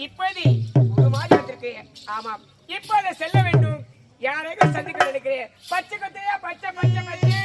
இப்போது ஒரு மாதிரி ஆமா. ஆமாம் இப்போது செல்ல வேண்டும். யாரையும் சந்திக்க நினைக்கிறேன். பச்சை கொத்தையா பச்சை பச்சை பச்சை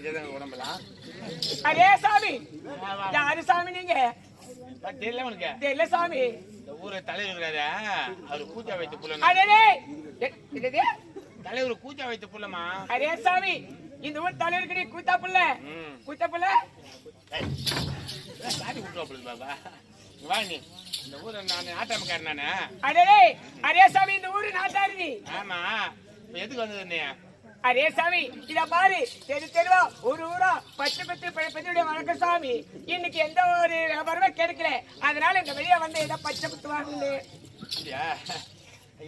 எனக்கு உடம்புலாம் அரே சாமி. யாரு சாமி நீங்க? தெரியல உனக்கு தெரியல சாமி. இந்த ஊரை தலைவர் இருக்கிறாரு அவர் பூஜா வைத்த புள்ள அடே என்னது தலைவர் கூச்சா வைத்து புள்ளமா அரே சாமி. இந்த ஊர் தலைவருக்கு நீ கூத்தா புள்ள. ம். கூத்தா புள்ள. சாரி விட்டுருவாப்புல பாபா இங்க வா நீ இந்த ஊர் நான் ஆட்டாமக்காரன் நானு அடே அரே சாமி இந்த ஊரு நாட்டாரு நீ. ஆமா. எதுக்கு வந்தது நீ அரே சாமி இத பாரு. தெரு தெருவா ஒரு ஊரா பச்சை பத்து பச்சையுடைய வணக்கம் சாமி. இன்னைக்கு எந்த ஒரு வியாபாரமே கிடைக்கல அதனால இந்த வெளியே வந்து ஏதோ பச்சை வாங்கல அப்படியா?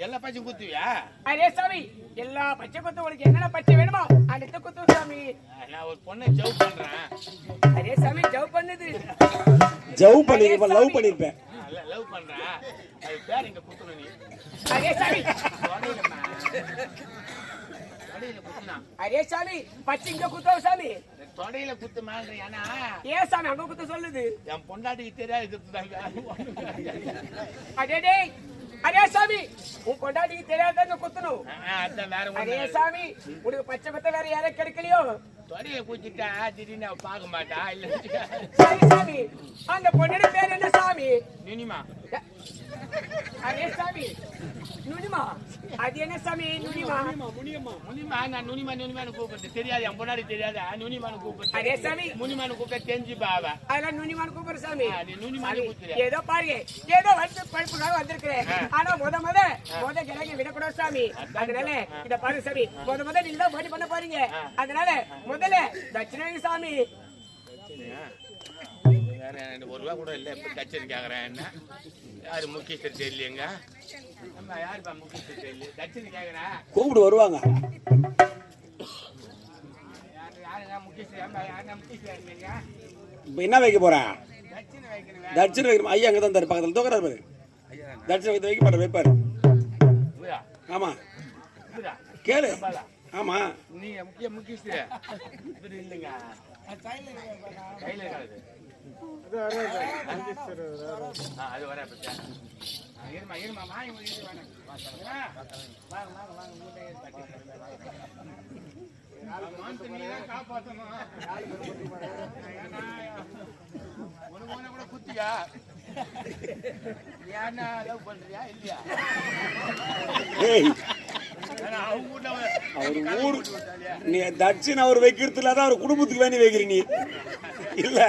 எல்லா பச்சையும் குத்துவியா? அரே சாமி எல்லா பச்சை குத்து உங்களுக்கு என்னென்ன பச்சை வேணுமோ அடுத்த குத்து சாமி. நான் ஒரு பொண்ணை ஜவ் பண்றேன். அரே சாமி ஜவ் பண்ணுது. ஜவ் பண்ணிருப்பேன் லவ் பண்ணிருப்பேன். லவ் பண்றேன். அது பேர் இங்க குத்துணும் நீ. அரே சாமி. அரே சாமி பச்சை இங்க குத்தோ சாமி. தொடையில குத்து ஏன்னா ஏன் சாமி அங்க குத்த சொல்லுது? என் பொண்டாட்டிக்கு தெரியாது குத்துதாங்க அடே டேய் அரே சாமி உன் கொண்டாட்டிக்கு தெரியாதாங்க குத்தணும்? அரே சாமி உனக்கு பச்சை பத்த வேற யாரும் கிடைக்கலையோ? தொடையை குச்சிட்டா திடீர்னு பார்க்க மாட்டா இல்ல. சரி சாமி அந்த பொண்ணோட பேர் என்ன சாமி? நினிமா. அதே என்ன சாமி நுனிமா? முனிமா நான் நுனிமா நுனிமான்னு கூப்பிடுறது தெரியாது என் பொண்ணாடி தெரியாது. நுனிமான்னு கூப்பிடுறது அதே சாமி. முனிமான்னு கூப்பிட்ட தெரிஞ்சு பாவ. அதெல்லாம் நுனிமான் கூப்பிடுற சாமி. ஆ, நீ நுனிமான்னு சாமி, கூப்பிடுற. ஏதோ பாருங்க. ஏதோ வந்து படிப்புக்காக வந்திருக்கிறேன். ஆனா முத முத முத கிழங்கு விடக்கூடாது சாமி. அதனால இத பாருங்க சாமி. முத முத நீங்க தான் போட்டி பண்ண போறீங்க. அதனால முதல்ல தட்சிணாயி சாமி. வேற எனக்கு ஒரு ரூபா கூட இல்ல. இப்ப கச்சேரி கேக்குறேன். என்ன? யாரு முக்கியஸ்தர் தெரியலையங்க? அம்மா யாருப்பா முக்கியஸ்தர் தெரியல? கச்சேரி கேக்குறேன் கூப்பிட்டு வருவாங்க. இப்போ என்ன வைக்க வைக்கணும் தட்சிண வைக்கணும் ஐயா அங்கே தான் தரு பக்கத்தில். தூக்குறாரு பாரு. தட்சிண வைக்க வைக்க மாட்டார் வைப்பாரு. புரியா ஆமா. புரியா கேளு. ஆமா. நீ முக்கிய இப்படி இல்லைங்க. கையில அது வர இருமா இருமா வாங்கி வாங்க வாங்க மூட்டை கூட குத்தியா ஏன்னா லவ் பண்றியா இல்லையா அவர் ஊர் நீ அவர் வைக்கிறதுல தான் அவர் குடும்பத்துக்கு வேண்டி வைக்கிற நீ. இல்ல.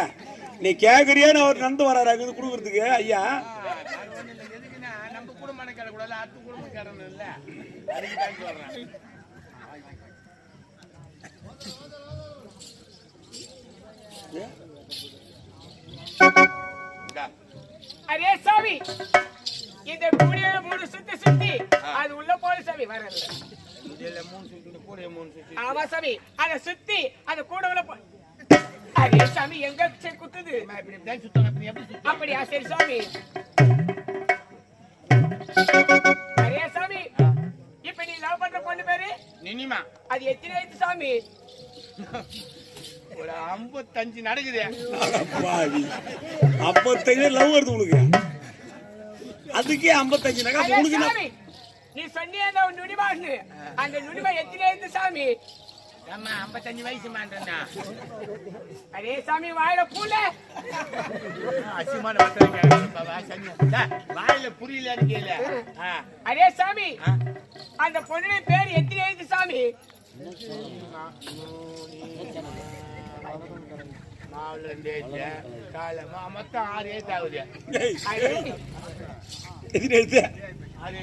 நீ கேக்குறியான்னு அவர் நடந்து அங்க இருந்து கொடுக்கறதுக்கு ஐயா அது நம்ம குடும்பம் கிடக்கூடாது அடுத்த குடும்பம் கிடணும் இல்ல அதுக்கு சொல்றேன் இந்தா. அதே சாமி இந்த கூடிய மூணு சுத்தி சுத்தி அது உள்ள போல சாமி வரல மூணு சுத்தி கூடைய மூணு சுத்தி ஆமா சாமி அத சுத்தி அந்த கூட உள்ள போ அதே சாமி? எங்க சே- குத்துது. நான் இப்படி இப்படிதான் சுத்தணும் இப்படி எப்படி சுத்தணும் அப்படியா? சரி சாமி. சாமி? இப்ப நீ லவ் பண்ற பொண்ணு பேரு? நினிமா. அது எத்தனை வயசு சாமி? ஒரு ஐம்பத்தஞ்சு நடக்குது. ஐம்பத்தஞ்சு லவ் வருது உனக்கு. அதுக்கே ஐம்பத்தஞ்சு நகை உனக்கு நீ சொன்னியே அந்த நுனிமான்னு அந்த நுனிமா எத்தனை சாமி? ஆமா ஐம்பத்தஞ்சு வயசு மாட்டேன்னா அதே சாமி வாயில பூல அசிமான வாயில புரியலன்னு கேளு. ஆ. அதே சாமி. அந்த பொண்ணு பேர் எத்தனை வயசு சாமி? மாவுல ரெண்டு ஏத்து, காலை மொ- மொத்தம் ஆறு ஏத்து ஆகுது. எத்தனை எழுத்து ஆறு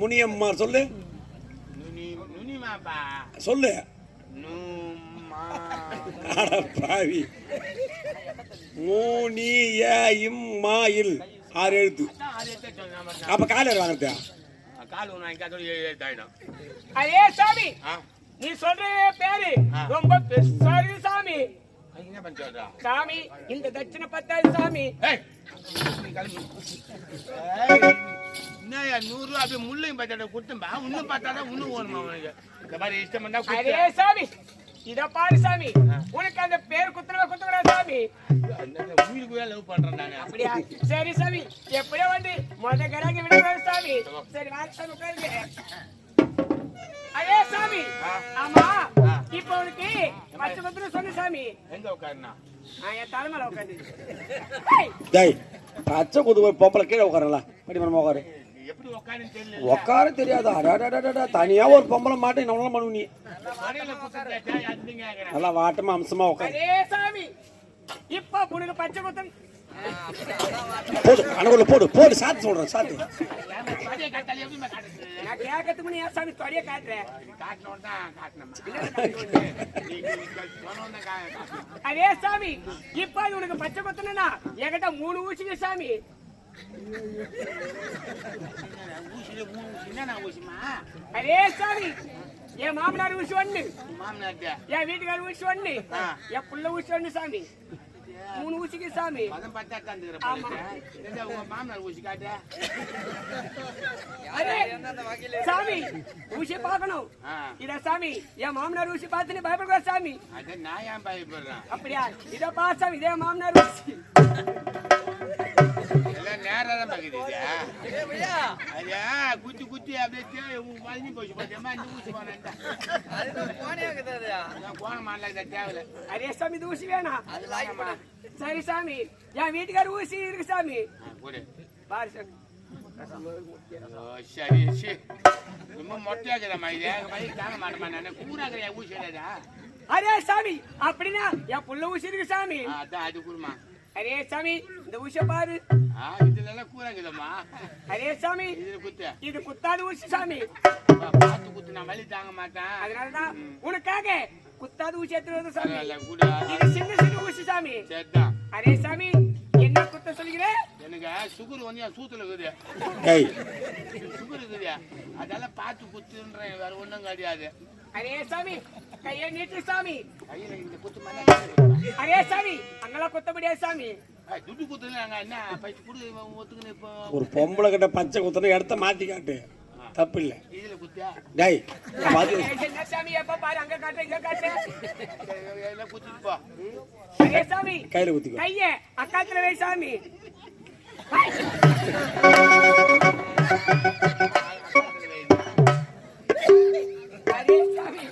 முனியம்மா சொல்லு. நுனி நுனிமாப்பா. சொல்லு. பாவி. மூணி ஏ இம் மா இல். ஆறு எழுத்து. அப்ப காலையில் வாங்குறதா கால் ஒன்று வாங்கி அதோட ஏழு ஏத்து ஆயிடும். அதே சாமி நீ சொல்ற பேரு. ரொம்ப சாமி. சாமி இந்த தட்சிண பத்தாது சாமி. நூறு ரூபா அப்படியே முள்ளையும் பத்தாட கொடுத்தும்பா இன்னும் பார்த்தாதான் இன்னும் ஓணுமா உனக்கு? இந்த மாதிரி இஷ்டம் பண்ணா அதே சாமி. இத பாரு சாமி. உனக்கு அந்த பேர் குத்துறவ குத்துக்கிறா சாமி. உயிருக்கு லவ் பண்றேன் நானு. அப்படியா? சரி சாமி. எப்படியோ வந்து முத கராங்க சாமி. சரி வாங்க சாமி உட்காருங்க. அதே சாமி. ஆமா. இப்ப பச்சை குத்துற சொன்ன சாமி. எங்க உட்காருனா? நான் என் தலைமையில உட்காந்து டேய் பச்சை குது பொம்பளை கீழே உட்காரங்களா படி மரமா உட்காரு. எப்படி உட்காருன்னு தெரியல. உட்கார தெரியாதா. தனியா ஒரு பொம்பளை மாட்டேன் நம்மளாம் பண்ணுவ நீ நல்லா வாட்டமா அம்சமா உட்காரு இப்ப உனக்கு பச்சை குத்தம் போடு கணக்குள்ள போடு போடு சாத்து சொல்றேன் சாத்து. அதே சாமி இப்ப உனக்கு பச்சை குத்தணும்னா என்கிட்ட மூணு ஊசிங்க சாமி. அதே சாமி என் மாமனார் ஊசி ஒண்ணு. என் வீட்டுக்கார ஊசி ஒண்ணு. என் புள்ள ஊசி ஒண்ணு சாமி. மூணு ஊசிக்கு சாமி. மதம் எங்க உங்க மாமனார் ஊசி காட்ட. சாமி ஊசி பார்க்கணும். இத சாமி என் மாமனார் ஊசி பார்த்துன்னு பயப்படுற சாமி. அத நான் ஏன் பயப்படுறேன்? அப்படியா? இத பா சாமி இதே மாமனார் ஊசி. எல்லாம் நேரா தான் பாக்குது இது அது குத்தி குத்தி அப்படியே வலிஞ்சு போச்சு பாத்தியம்மா? இந்த ஊசி மாடல இதை தேவையில்ல. அரே சாமி இது ஊசி வேணாம். சரி சாமி என் வீட்டுக்கார ஊசி இருக்கு சாமி. பாரு சாமி. சரி சரி. ரொம்ப மொட்டையாக்குதம்மா இது. எங்க பையன் தாங்க மாட்டேமா நான். கூறாக்குறியா ஊசி இல்லைதா அரே சாமி அப்படின்னா என் புள்ள ஊசி இருக்கு சாமி. அதான் அது கூடுமா அரே சாமி இந்த ஊசிய பாரு. இதுல எல்லாம் கூறாக்குதம்மா. அரே சாமி இதுல குத்து. இது குத்தாத ஊசி சாமி. பார்த்து குத்து நான் வலி தாங்க மாட்டேன். அதனாலதான் உனக்காக குத்தாத ஊசி எடுத்துட்டு வந்து சாமி. இது சின்ன சின்ன ஊசி சாமி. அரே சாமி என்ன குத்த சொல்லுகிறேன் எனக்கு சுகர் வந்து என் சூத்துல இருக்குது. சுகர் இருக்குது. அதெல்லாம் பார்த்து குத்துன்றேன் வேற ஒண்ணும் கிடையாது. அரே சாமி கையை நீட்டு சாமி. கையில இந்த குத்து அரே சாமி அங்கெல்லாம் குத்த முடியாது சாமி. துட்டு குத்துனா நாங்க என்ன? பைசு குடு ஒத்துக்குன்னு இப்போ. ஒரு பொம்பளை கிட்ட பச்சை குத்துன இடத்த மாத்தி காட்டு. தப்பு இல்லை டேய் நான் பாத்து என்ன சாமி எப்ப பாரு அங்க காட்டு இங்க காட்டு எல்லாம் குத்திட்டு போ. அரே சாமி. கையில குத்திக்கோ. கைய அக்காத்துல வை சாமி. அரே சாமி.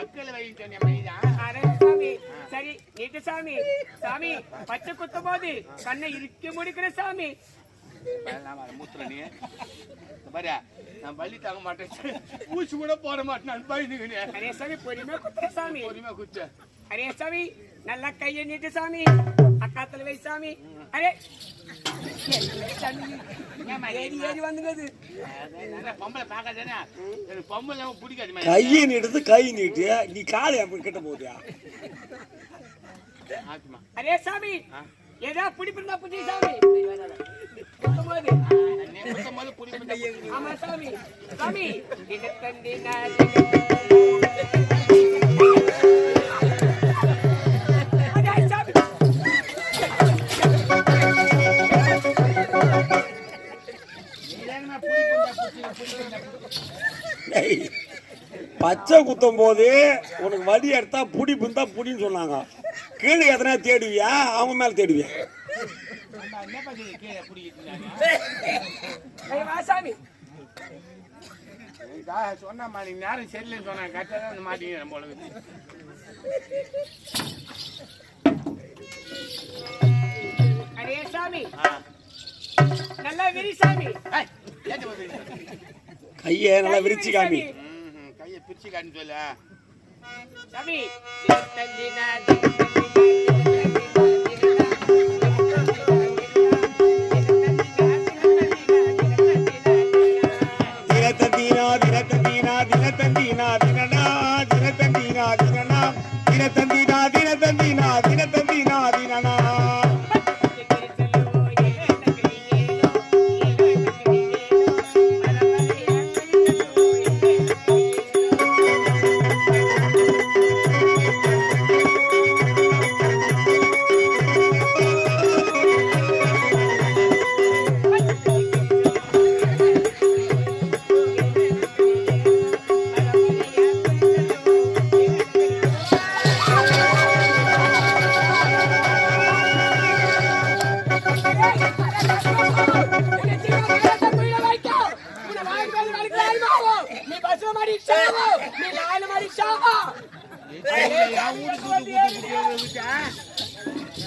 அக்கல வைக்கிட்டேன் என் மைதான் அரே சாமி. சரி நீட்டு சாமி. சாமி பச்சை குத்தும் போது கண்ணை இறுக்கி முடிக்கிற சாமி. மூத்திர நீ. இந்த பாரு நான் பள்ளி தாங்க மாட்டேன். ஊசி கூட போட மாட்டேன் நான் பயந்துக்கினே. அரே சாமி பொறுமையா குத்துற சாமி. பொறுமையா குத்து அரே சாமி நல்லா கையை நீட்டு சாமி. அக்காத்துல வை சாமி. அரே சாமி ஏறி ஏறி வந்துங்குது. நல்லா பொம்பளை பார்க்காதானே எனக்கு பொம்பளை பிடிக்காது மாதிரி. கையை நீட்டுறது கை நீட்டு. நீ காலை அப்படி கிட்ட போதியா அரே சாமி. ஏதா பிடிப்பிருந்தா புடி சாமி. ஆமா சாமி சாமி பச்சை குத்தும் போது உனக்கு வலி எடுத்தா புடி புந்தா புடின்னு சொன்னாங்க. கீழே எதனா தேடுவியா? அவங்க மேல தேடுவியா என்ன பண்ணுறது கீழே பிடிக்கிட்டு வா சாமி சொன்ன மாதிரி நேரம் சரியில்லைன்னு சொன்னாங்க கரெக்டாக தான் மாட்டீங்க போல இருக்குது. அரே சாமி. நல்லா விரி சாமி. கையை நல்லா விரிச்சு காமி. கையை பிரிச்சு காட்டுன்னு சொல்லு சாமி தினத்தந்தீனா தினனா தினத்தந்தீனா தினனா தினத்தந்தீனா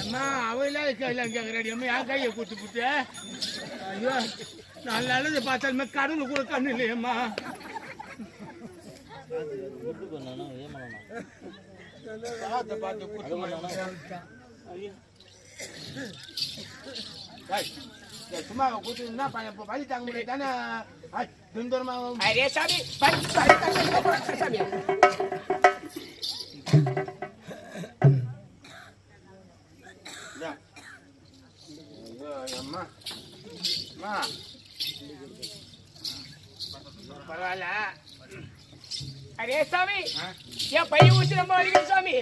அம்மா அவெல்லாம் கையில் கேட்குறாடி அம்மா என் கையை குத்து புட்டு ஐயோ நான் நல்லது பார்த்தாலுமே கடவுள் கூட கண்ணு இல்லையம்மா பார்த்து பார்த்து சும்மா குத்து என்ன பண்ண இப்போ வலி தாங்க முடியாது தானே துந்தரமா அரே சாமி சாமி பரவாயில்ல அரே சாமி? என் பையன் ஊசி ரொம்ப வலிக்குது சாமி.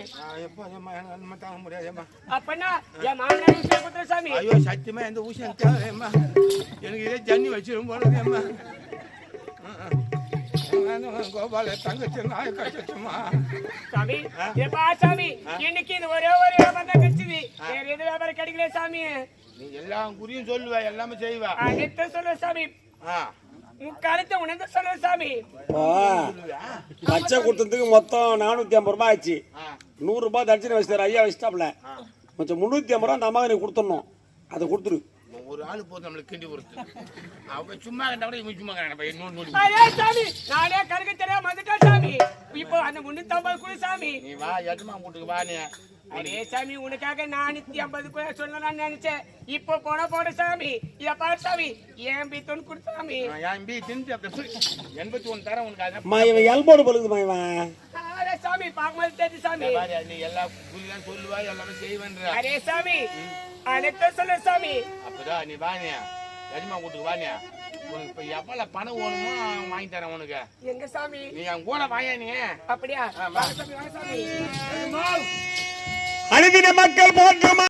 தாங்க முடியாதும்மா அப்பனா என் மாமனார் ஊசி குத்துற சாமி. ஐயோ சத்தியமா எந்த தேவையம்மா எனக்கு இதே ஜன்னி வச்சிரும் போலதும்மா கோபால தங்கச்சி நாய் கச்சம்மா சாமி ஆ? எப்பா சாமி இன்னைக்கு இது ஒரே ஒரு வியாபாரம் தான் கிடைச்சது. வேற எது வியாபாரம் கிடைக்கல சாமி. நீ எல்லாம் குறியும் சொல்லுவ எல்லாமே செய்வ. சொல்ல சாமி. ஆ. முக்காலத்தை உணர்ந்து சொல்ல சாமி. பச்சை கொடுத்ததுக்கு மொத்தம் நானூத்தி ஐம்பது ரூபாய் ஆச்சு நூறு ரூபாய் தட்சணை வச்சுட்டாரு. ஐயா வச்சுட்டாப்ல கொஞ்சம் முந்நூத்தி ஐம்பது ரூபா அந்த அம்மாவை நீ கொடுத்துடணும். அதை கொடுத்துரு. ஒரு ஆளு போதும் நம்மளுக்கு கிண்டி கொடுத்து அவங்க சும்மா கண்டா கூட இவன் சும்மா கண்டா இன்னொன்று நோடி. அரே சாமி நானே கணக்கு தெரியாம வந்துட்டேன் சாமி. இப்போ அந்த முன்னூத்தி ஐம்பது கூட சாமி. நீ வா எஜமா வீட்டுக்கு வா நீ. அரே சாமி உனக்காக நானூத்தி ஐம்பது கூட சொல்லலாம்னு நினைச்சேன். இப்போ போன போட சாமி. இத பாரு சாமி ஏன் பித்தோன்னு கொடு சாமி? என் பி தின்னு அப்படி எண்பத்தி ஒன்று தரேன் உனக்கு அதை அம்மா இவன் எல்போடு பழுகுதுமா இவன். அரே சாமி பார்க்கும்போது தெரியுது சாமி. நீ எல்லா சொல்லுவா எல்லாமே செய்வேன்ற. அரே சாமி அனைத்தும் சொல்லு சாமி. அப்பதான் நீ வா நீ. எஜமா வீட்டுக்கு வா நீ. உனக்கு இப்போ எவ்வளோ பணம் வேணுமோ வாங்கி தரேன் உனக்கு. எங்க சாமி? நீ என் கூட வாயா நீ. அப்படியா? அனுதின மக்கள் போற்றுமா?